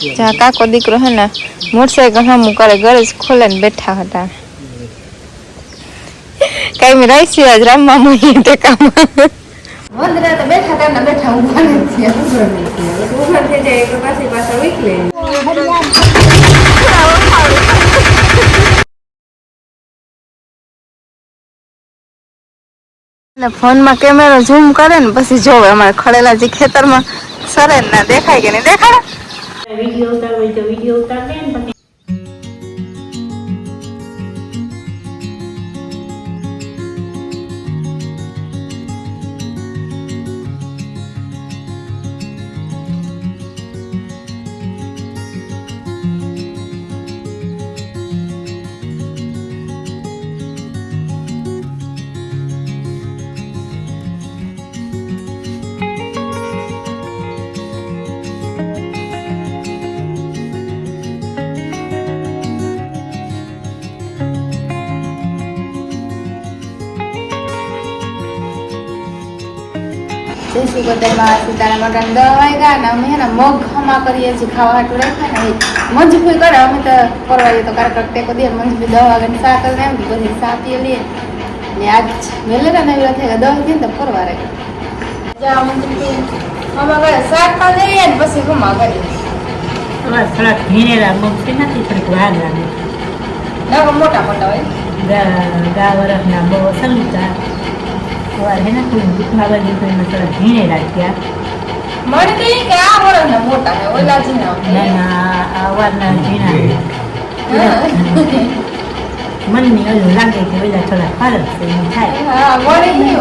જ્યાં કાકો દીકરો હે ને મોટરસાઇકલ હમું કરે ગરજ ખોલે ને બેઠા હતા. કઈ મેં છીએ આજ રમવા મળીએ તે કામ. વંદના તો બેઠા હતા બેઠા ઊભા નથી ઊભા થઈ જાય એટલે પાછી પાછા વીકલે ફોનમાં કેમેરો ઝૂમ કરે ને પછી જોવે અમારે ખડેલા જે ખેતરમાં સરે ના દેખાય કે નહીં દેખાડે વીડિયો ઉતારવો હોય તો વીડિયો જય શ્રી મટન દવા વાગ્યા અને અમે હે મગ હમા કરીએ છીએ ખાવા હાટું રાખ્યા ને એ કરે. અમે તો પરવાઈએ તો કારક ટેકો દે મંજફી દવા વાગ્યાની સા કરીને એમ પછી સા પીએ લઈએ. ને આજ વેલેરા થઈ દવા થઈ ને તો પરવા રહે જા મંજફી હમા કરે શાક ખા લઈએ ને પછી ખમા કરીએ થોડાક ભીનેરા મગ છે નથી થોડીક વાર લાગે. મોટા મોટા હોય. ગા ગા વરસના બહુ સલુતા સવારે હે ને થોડું દુખવા બાજુ તો એમાં થોડા ભીનેરા ગયા મને તો કે આ વરસના મોટા હે ઓલા જ ના ના ના આ વારના ભીના મનની ઓલું લાગે કે ઓલા થોડા ફરક છે એમ થાય. વળી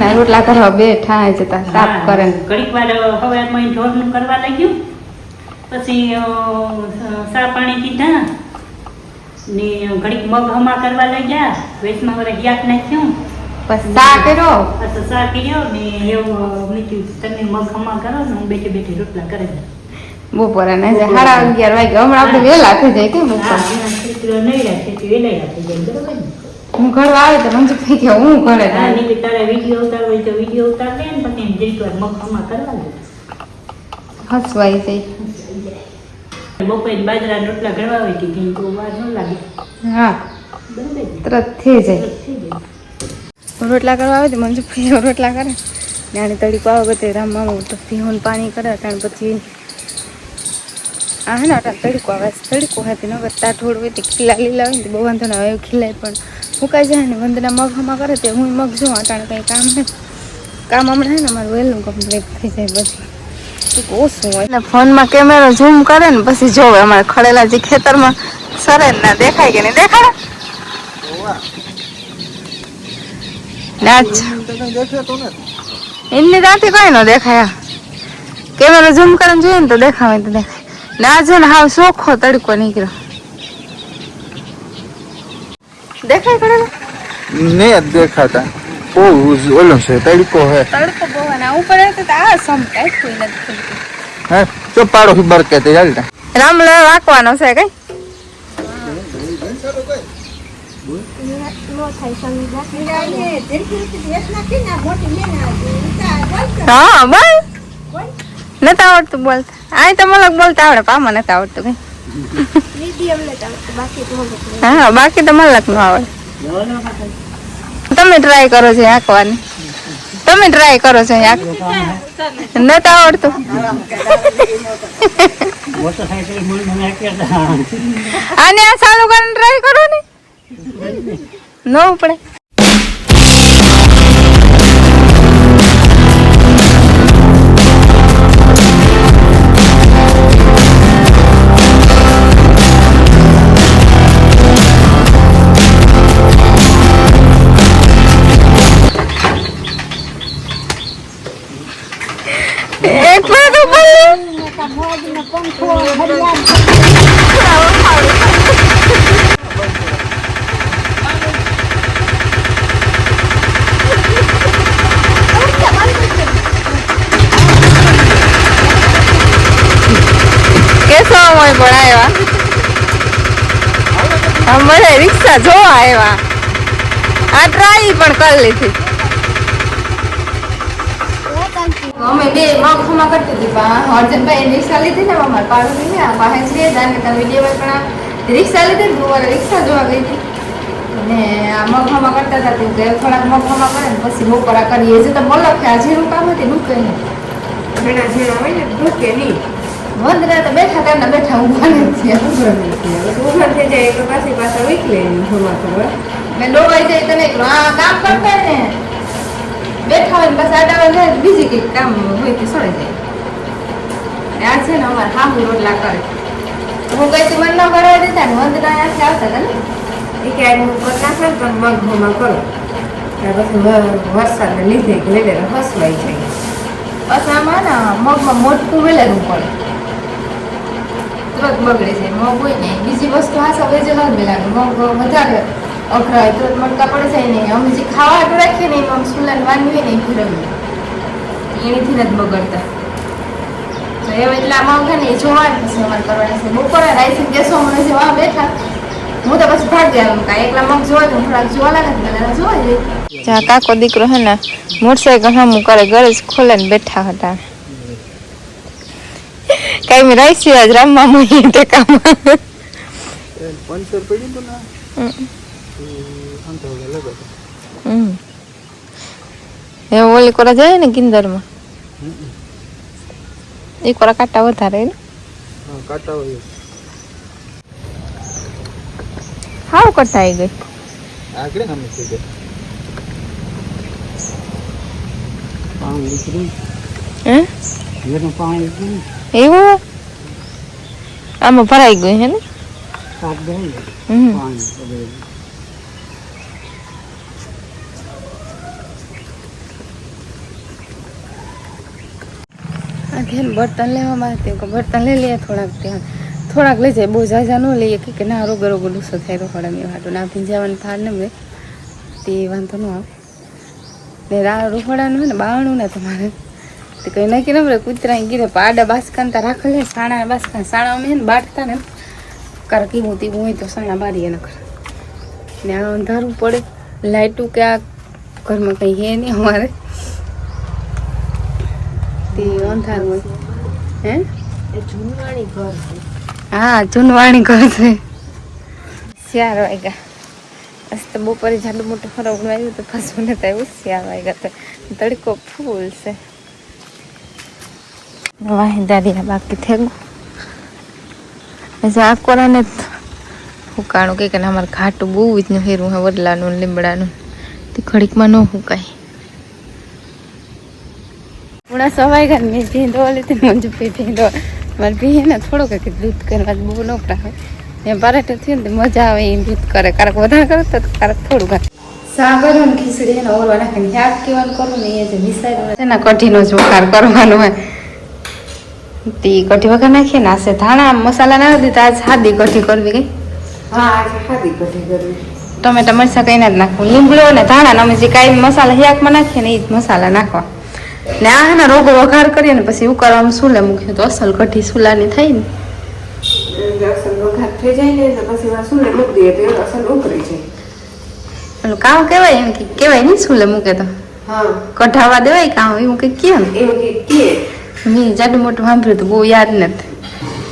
ના રોટલા કરવા બે ઠાય જતા સાફ કરે. ને ઘડીક વાર એમાં ઢોરનું કરવા લાગ્યું. પછી સા પાણી પીધા ને ઘડીક મગ હમા કરવા લાગ્યા. વેચમાં વરે યાદ નાખ્યું પછી કરો કર્યો. પાછો સા કર્યો ને એવું મેં કીધું તમે મગ હમા કરો ને હું બેઠી બેઠી રોટલા કરે બપોરે ને સાડા અગિયાર વાગે હમણાં આપણે વહેલા થઈ જાય કે બપોર થઈ હું ઘરવા આવે તો મંજુ થઈ ગયા હું તો તારે વીડિયો ઉતારવો હોય તો વીડિયો ઉતાર દે ને પછી એમ મગફમાં કરવા લે હસવાઈ જાય. બપોરે બાજરા રોટલા કરવા હોય કે કંઈ તો વાર ન લાગે. હા? તરત થઈ જાય. રોટલા કરવા આવે તો મંજુ ભાઈ રોટલા કરે. ને તડીકો આવે બધે રામમાં તો ભીહોન પાણી કરે, ત્યાર પછી હે ને તડકો આવે તડકો હતી નગર તાઠોડ હોય તો ખીલા લીલા હોય ને બહુ વાંધો ના આવે ખીલાય પણ ફૂંકાઈ જાય ને વંદના મગમાં કરે તે હું મગ જોઉં અટાણે કંઈ કામ નહીં કામ હમણાં ને અમારું વહેલું કમ્પ્લીટ થઈ જાય બધું. ઓછું હોય ને ફોનમાં કેમેરો ઝૂમ કરે ને પછી જોવે અમારે ખડેલા જે ખેતરમાં સરે ના દેખાય કે નહીં દેખાડે એમની ત્યાંથી કઈ ન દેખાય કેમેરો ઝૂમ કરીને જોઈએ ને તો દેખાવે તો દેખાય. ના છે ને હાવ સોખો તડકો નીકળ્યો. દેખાય ખરે ને? દેખાતા. ઓ ઓલો છે તડકો હે. તડકો બહુ ઉપર આવે તો આ સમટાય કોઈ નથી હે તો પાડો બરકે તે. ચાલતા રામલો વાંકવાનો છે કઈ? હા, બોલ. નતા આવડતું બોલતા આ તો મલક બોલતા આવડે પામાં નતા આવડતું કઈ. હા, બાકી તો મલકનું આવડે. તમે ટ્રાય કરો છો આંકવાની. તમે ટ્રાય કરો છો આંક. નતા આવડતું. આને આ ચાલુ કરીને ટ્રાય કરો ને. ન ઉપડે એટલે તો બોલું કેસો હોય પણ આવ્યા અમારે રિક્ષા જોવા આવ્યા આ ટ્રાય પણ કરી લીધી. અમે બે મગ ખમા કરતી હતી પણ અર્જનભાઈ રિક્ષા લીધી ને અમારે પાડોશી ને પાસે છે જાને તમે વીડિયો પણ રિક્ષા લીધી ને તમારે રિક્ષા જોવા ગઈ હતી. ને આ મગફામાં કરતા હતા તું કે થોડાક મગફામાં કરે ને પછી બપોરા કરીએ. છે તો બોલો કે આ જેનું કામ હતી ડૂકે નહીં. ઘણા જે હોય ને ભૂકે નહીં. વંદરા તો બેઠા હતા ને બેઠા ઊભા નથી થયા. થઈ જાય એટલે પાછી પાછા ઉકલે જમા કરવા ડોવાઈ જાય તને આ કામ કરતા ને બેઠા હોય ને બસ આડાવા જાય બીજી કંઈક કામ હોય તે સળે જાય. આ છે ને અમારે હાહુ રોટલા કરે. હું કઈ તું મને ન કરાવી દેતા ને વંદરા અહીંયાથી આવતા હતા ને. એ કે હું કરી નાખે ને પણ મગ ભમા કરો. પછી વરસાદને લીધે લીધે હસવાઈ જાય. બસ આમાં ને મગમાં મોટું વેલેલું પડે. તુરંત બગડે છે. મગ હોય ને, બીજી વસ્તુ આ વેજે ન નથી લાગે મગ વધારે અઘરાય તુરંત મટકા પડે છે ને, અમે જે ખાવા રાખીએ ને એમાં સુલાન વાનવી ને ફેરવીએ એણીથી નથી બગડતા. તો એવા એટલા છે ને જોવા પછી અમારે કરવાની છે. બપોરે રાઈસ ગેસો મને વાહ બેઠા. હું તો પછી ભાગી એકલા મગ જોવા તો થોડાક જોવા લાગે ને જોવા જઈએ. કાકો દીકરો હે ને, મોટરસાઇકલ હમું કરે, ઘરે જ ખોલે બેઠા હતા. કઈ મેં રાઈસી આજ રમવા મળી તે કામ પંચર પડ્યું હતું ને હમ. એ ઓલી કોરા જાય ને કિંદરમાં એ કોરા કાટા વધારે ને? કાંટા હોય હાવ કટાઈ ગઈ. આગળ અમે થઈ ગયા પાણી નીકળી હે? એનું પાણી નીકળી એવું? આમાં ભરાઈ ગયું હે ને? બર્તન લેવા માટે કે બર્તન લઈ લઈએ થોડાક ત્યાં. થોડાક લઈ જાય બહુ ઝાઝા ન લઈએ કે કે ના રોગ રોગો ડુસો થાય રોકડા મેં વાટો ના ભીંજાવાનું થાર ને મેં તે વાંધો ન આવે. ને રા રોકડાનું હોય ને બાવણું ને તમારે. તે કંઈ નાખી ને આપણે કૂતરા ગીરે પાડા બાસકાન તા રાખેલે સાણા બાસકાન સાણા અમે ને બાટતા ને કર કીધું તેવું હોય તો સાણા બારીએ નકર ને આ અંધારું પડે લાઇટું કે આ ઘરમાં કંઈ હે નહીં અમારે. તે અંધારું હોય. હે? એ જૂનવાણી ઘર છે. હા જૂનવાણી ઘર છે. શિયાળ વાગ્યા અસ્ત તો બપોરે જાડું મોટું ફરવડું આવ્યું તો ફસવું ને એવું શિયાળ વાગ્યા તો. તડકો ફૂલ છે. વાહિદારી બાકી થઈ ગયું પછી આ કોરાને હુકાણું કે કે અમારે ઘાટું બહુ જ નું હેરું હે વડલાનું લીમડાનું. તે ઘડીકમાં ન હુકાય. પૂણા સવાઈ ગયા ને મેં ભીંડો લીધી મંજુ પી ભીંડો. મારે ભી ને થોડુંક કંઈક દૂધ કરવા બહુ ન હોય. એમ પરાઠે થયું ને મજા આવે એ દૂધ કરે. કારક વધારે કરે તો કારક થોડું ને ખીચડી એને ઓરવા નાખીને. શાક કેવાનું કરું ને એ જે વિસાર્યું છે ને કઢીનો જ વઘાર કરવાનો હોય. તે કઢી વઘાર નાખીએ ને આશે ધાણા મસાલા ના દીધા આજ સાદી કઢી કરવી કઈ ટમેટા મરચા કઈ ના જ નાખવું લીમડો ને ધાણા અમે જે કાંઈ મસાલા હિયાકમાં નાખીએ ને એ જ મસાલા નાખવા ને આ ને રોગો વઘાર કરીએ ને પછી ઉકાળવામાં સુલે મૂક્યું તો અસલ કઢી સુલાની થઈ ને થઈ જાય ને પછી સુલે મૂકી દઈએ તો અસલ ઉકળી જાય પેલું કામ કહેવાય એમ કે કહેવાય નહીં સુલે મૂકે તો કઢાવા દેવાય કામ એવું કંઈક કેમ એવું કે કે મેં જાડું મોટું સાંભળ્યું હતું બહુ યાદ નથી.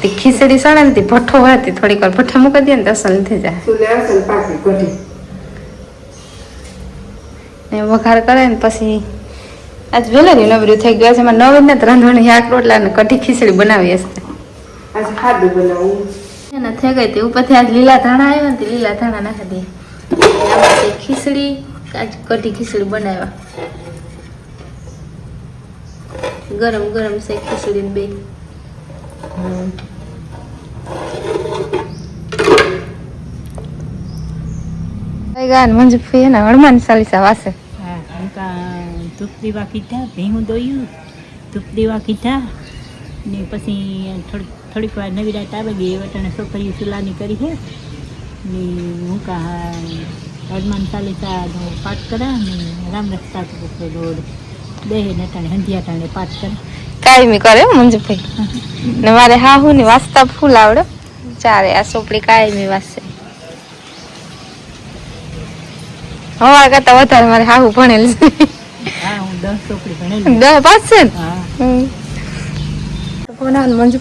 તે ખીચડી સળે ને તે ભઠ્ઠો હતી થોડીક વાર ભઠ્ઠા મૂકી દે ને તો અસલ થઈ જાય. ને વઘાર કરે ને પછી આજ વેલાની નવરી થઈ ગયા છે એમાં નવ ને રાંધવાની શાક રોટલા ને કઢી ખીચડી બનાવી હશે. આજે ખાધું બનાવું. એને થઈ ગઈ તે ઉપરથી આજ લીલા ધાણા આવ્યા ને તે લીલા ધાણા નાખી દે. ખીચડી આજ કઢી ખીચડી બનાવ્યા. ગરમ ગરમ છે ખીચડી બે. ગાન મંજુ ફી ને હનુમાન ચાલીસા વાસે. હા હું કા ધૂપ દીવા કીધા ભીહું દોયું ધૂપ દીવા કીધા ને પછી થોડીક થોડીક વાર નવી રાત આવે ગઈ એ વટાણે છોકરીઓ સુલાની કરી છે ને હું કા હનુમાન ચાલીસાનો પાઠ કરા ને રામ રસ્તા રોડ હંધિયા ટાણે પાઠ કરે. કાયમી કરે મંજુભાઈ. ને મારે હા હું ની વાંચતા ફૂલ આવડે. ચારે આ સોપડી કાયમી વાસે હવા કરતા વધારે મારે હાહુ ભણેલ છે. દસ હમ. કોના મંજુ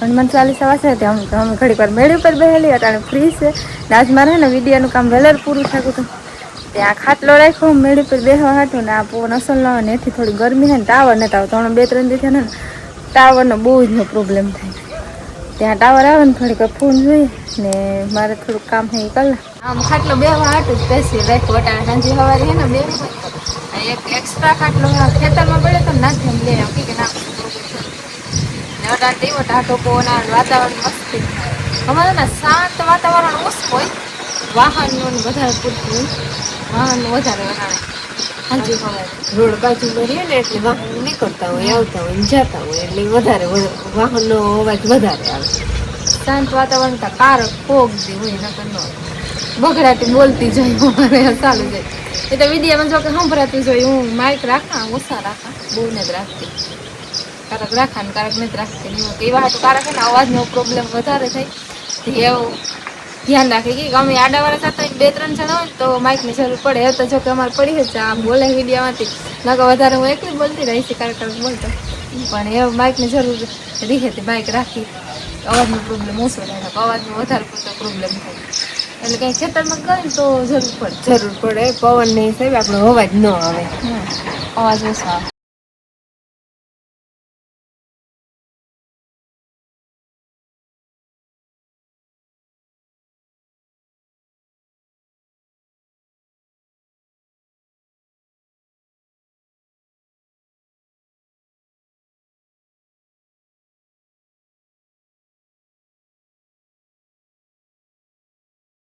હનુમાન ચાલીસા વાસે ત્યાં અમે ઘડીક વાર મેળી ઉપર બેહેલી હતા ફ્રી છે. ને આજ મારે ને વિડીયોનું કામ વહેલાર પૂરું થયું હતું. ત્યાં ખાટલો રાખ્યો, મેળી પર બેહવા હાટું ને આ પવન અસલ ન એથી થોડી ગરમી ને ટાવર નથી આવતો. ત્રણ બે ત્રણ દિવસ ને ટાવરનો બહુ જ પ્રોબ્લેમ થાય. ત્યાં ટાવર આવે ને થોડીક ફોન જોઈએ ને મારે થોડુંક કામ થાય એ કલાક આમ ખાટલો બેહવા હાટું જ બેસી રાખ્યો વટાણા સાંજે સવારે હે ને બે એક એક્સ્ટ્રા ખાટલો ખેતરમાં પડે તો નાખે લે એમ કે ના. વટાણ દેવો ટાટો પવન વાતાવરણ મસ્તી અમારે શાંત વાતાવરણ ઓછું હોય. વાહનનું વધારે પૂરતું, વાહનો વધારે હાજી રોડ બાજુ રહીએ ને એટલે વાહન નીકળતા હોય, આવતા હોય જતા હોય, એટલે વધારે વાહનનો અવાજ વધારે આવે. શાંત વાતાવરણ તો કારક કોક જે હોય નકર ન. બગડાટી બોલતી જાય અમારે ચાલુ જાય. એ તો વિદ્યામાં જો કે સંભળાતી જોઈએ હું માઇક રાખા ઓછા રાખા, બહુ નથી રાખતી. કારક રાખા ને કારક નથી રાખતી. ને એવું કારક ને અવાજનો પ્રોબ્લેમ વધારે થાય. એવું ધ્યાન રાખે કે અમે આડાવાળા થતા હોય બે ત્રણ જણા હોય તો માઇકની જરૂર પડે. તો જો કે અમારે પડી જ આમ બોલે વિડીયામાંથી. નકર વધારે હું એકલી બોલતી રહી છે કારક કારક બોલતો. પણ એ માઇકની જરૂર રહી હતી માઇક રાખી. અવાજનો પ્રોબ્લેમ ઓછો થાય અવાજનો વધારે પડતો પ્રોબ્લેમ થાય. એટલે કઈ ખેતરમાં ને તો જરૂર પડે. જરૂર પડે પવનની હિસાબે આપણો અવાજ ન આવે. અવાજ ઓછો આવે.